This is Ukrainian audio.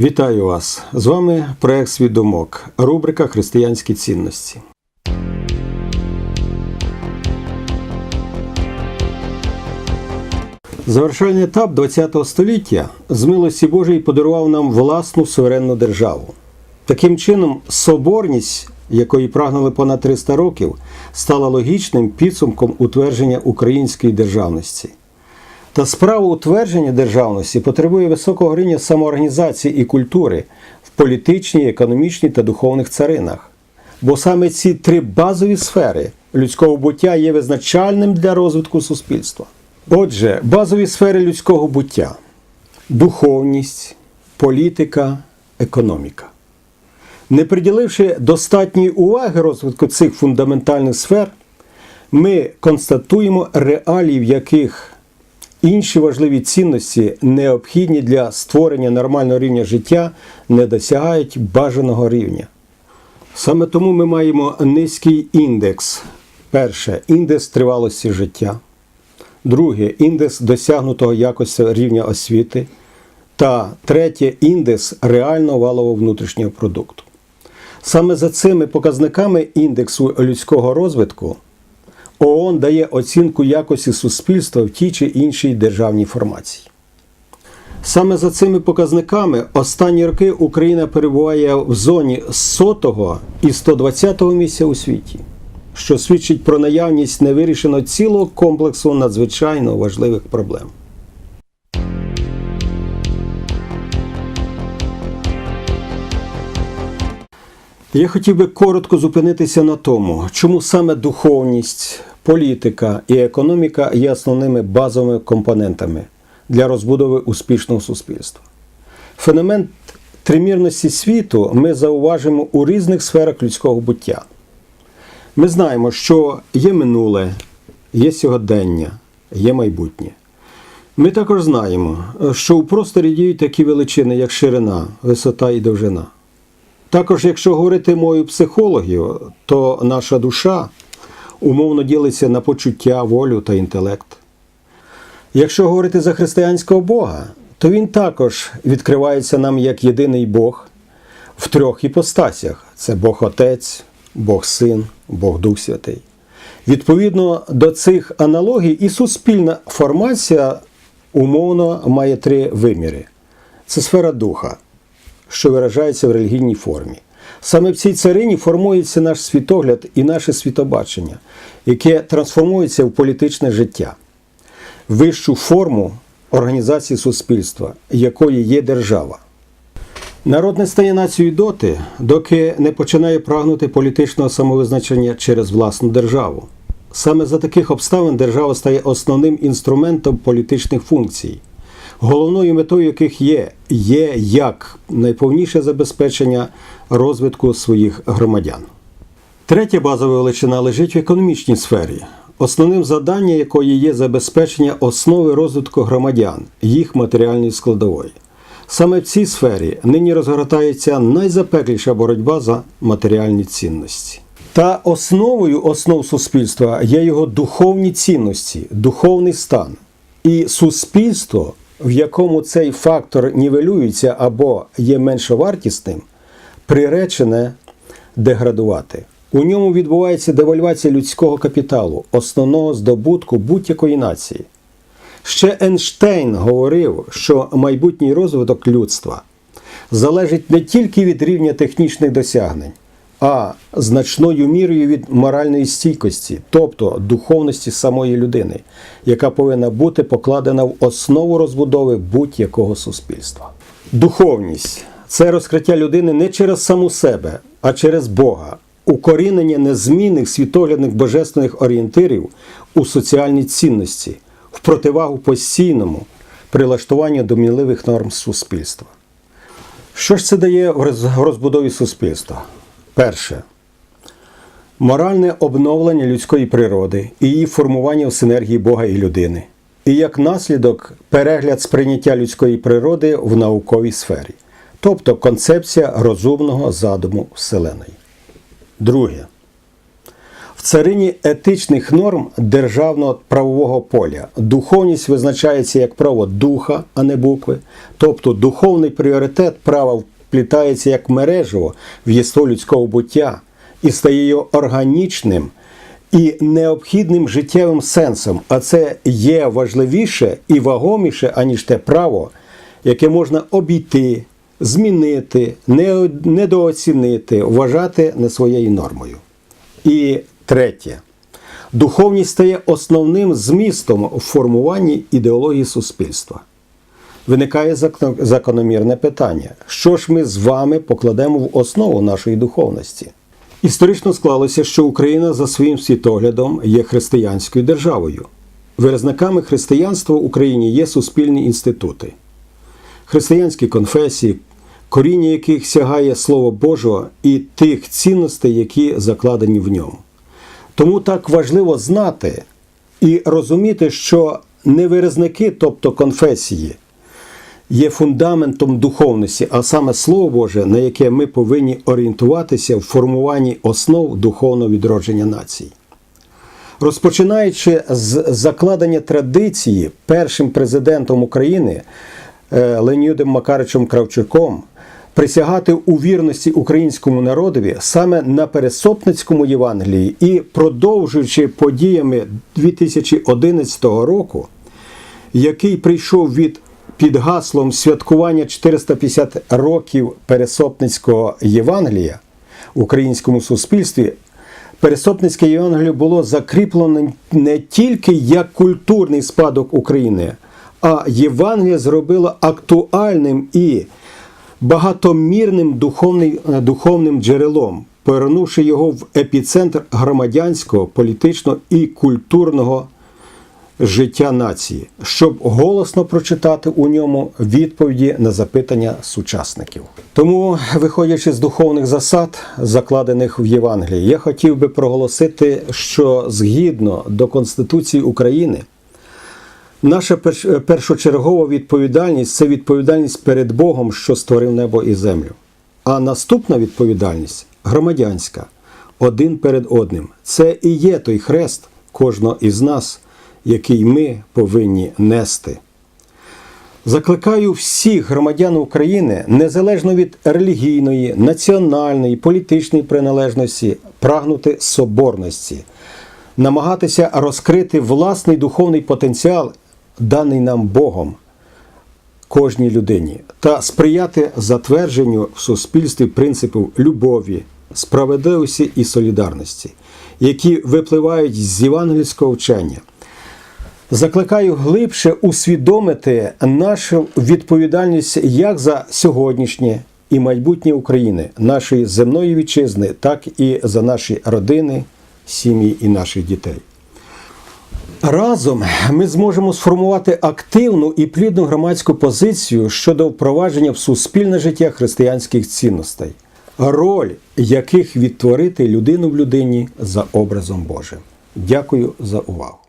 Вітаю вас! З вами проект Свідомок, рубрика Християнські цінності. Завершальний етап ХХ століття з милості Божої подарував нам власну суверенну державу. Таким чином, соборність, якої прагнули понад 300 років, стала логічним підсумком утвердження української державності. Та справа утвердження державності потребує високого рівня самоорганізації і культури в політичній, економічній та духовних царинах. Бо саме ці три базові сфери людського буття є визначальним для розвитку суспільства. Отже, базові сфери людського буття духовність, політика, економіка. Не приділивши достатньої уваги розвитку цих фундаментальних сфер, ми констатуємо реалії, в яких інші важливі цінності, необхідні для створення нормального рівня життя, не досягають бажаного рівня. Саме тому ми маємо низький індекс. Перше індекс тривалості життя. Друге індекс досягнутого якості рівня освіти. Та третє індекс реального валового внутрішнього продукту. Саме за цими показниками індексу людського розвитку ООН дає оцінку якості суспільства в тій чи іншій державній формації. Саме за цими показниками останні роки Україна перебуває в зоні 100 і 120 місця у світі, що свідчить про наявність невирішеного цілого комплексу надзвичайно важливих проблем. Я хотів би коротко зупинитися на тому, чому саме духовність, політика і економіка є основними базовими компонентами для розбудови успішного суспільства. Феномен тримірності світу ми зауважимо у різних сферах людського буття. Ми знаємо, що є минуле, є сьогодення, є майбутнє. Ми також знаємо, що у просторі діють такі величини, як ширина, висота і довжина. Також, якщо говорити мовою психологів, то наша душа умовно ділиться на почуття, волю та інтелект. Якщо говорити за християнського Бога, то він також відкривається нам як єдиний Бог в трьох іпостасях: це Бог Отець, Бог Син, Бог Дух Святий. Відповідно до цих аналогій, і суспільна формація умовно має три виміри: це сфера духа що виражається в релігійній формі. Саме в цій царині формується наш світогляд і наше світобачення, яке трансформується в політичне життя, вищу форму організації суспільства, якої є держава. Народ не стає нацією доти, доки не починає прагнути політичного самовизначення через власну державу. Саме за таких обставин держава стає основним інструментом політичних функцій головною метою яких є є як найповніше забезпечення розвитку своїх громадян. Третя базова величина лежить в економічній сфері, основним завданням якої є забезпечення основи розвитку громадян, їх матеріальної складової. Саме в цій сфері нині розгортається найзапекліша боротьба за матеріальні цінності. Та основою основ суспільства є його духовні цінності, духовний стан. І суспільство в якому цей фактор нівелюється або є меншовартісним, приречене деградувати. У ньому відбувається девальвація людського капіталу, основного здобутку будь-якої нації. Ще Ейнштейн говорив, що майбутній розвиток людства залежить не тільки від рівня технічних досягнень, а значною мірою від моральної стійкості, тобто духовності самої людини, яка повинна бути покладена в основу розбудови будь-якого суспільства. Духовність це розкриття людини не через саму себе, а через Бога, укорінення незмінних світоглядних божественних орієнтирів у соціальній цінності, в противагу постійному прилаштуванню до мінливих норм суспільства. Що ж це дає в розбудові суспільства? Перше. Моральне обновлення людської природи і її формування в синергії Бога і людини. І як наслідок перегляд сприйняття людської природи в науковій сфері, тобто концепція розумного задуму Вселеної. Друге. В царині етичних норм державного правового поля духовність визначається як право духа, а не букви. Тобто духовний пріоритет права вплітається як мережево в єство людського буття і стає його органічним і необхідним життєвим сенсом. А це є важливіше і вагоміше, аніж те право, яке можна обійти, змінити, недооцінити, вважати не своєю нормою. І третє. Духовність стає основним змістом у формуванні ідеології суспільства. Виникає закономірне питання: що ж ми з вами покладемо в основу нашої духовності? Історично склалося, що Україна за своїм світоглядом є християнською державою. Виразниками християнства в Україні є суспільні інститути, християнські конфесії, коріння яких сягає Слово Божого і тих цінностей, які закладені в ньому. Тому так важливо знати і розуміти, що не виразники, тобто конфесії, є фундаментом духовності, а саме Слово Боже, на яке ми повинні орієнтуватися в формуванні основ духовного відродження нації. Розпочинаючи з закладення традиції першим президентом України е, Леонідом Макаричем Кравчуком присягати у вірності українському народові саме на Пересопницькому Євангелії і продовжуючи подіями 2011 року, який прийшов від під гаслом святкування 450 років Пересопницького Євангелія в українському суспільстві, Пересопницьке Євангеліє було закріплено не тільки як культурний спадок України, а Євангеліє зробило актуальним і багатомірним духовним, духовним джерелом, повернувши його в епіцентр громадянського, політичного і культурного життя нації, щоб голосно прочитати у ньому відповіді на запитання сучасників. Тому, виходячи з духовних засад, закладених в Євангелії, я хотів би проголосити, що згідно до Конституції України. Наша першочергова відповідальність це відповідальність перед Богом, що створив небо і землю. А наступна відповідальність громадянська, один перед одним. Це і є той хрест кожного із нас, який ми повинні нести. Закликаю всіх громадян України, незалежно від релігійної, національної, політичної приналежності, прагнути соборності, намагатися розкрити власний духовний потенціал, даний нам Богом, кожній людині, та сприяти затвердженню в суспільстві принципів любові, справедливості і солідарності, які випливають з євангельського вчення. Закликаю глибше усвідомити нашу відповідальність як за сьогоднішнє і майбутнє України, нашої земної вітчизни, так і за наші родини, сім'ї і наших дітей. Разом ми зможемо сформувати активну і плідну громадську позицію щодо впровадження в суспільне життя християнських цінностей, роль яких відтворити людину в людині за образом Божим. Дякую за увагу.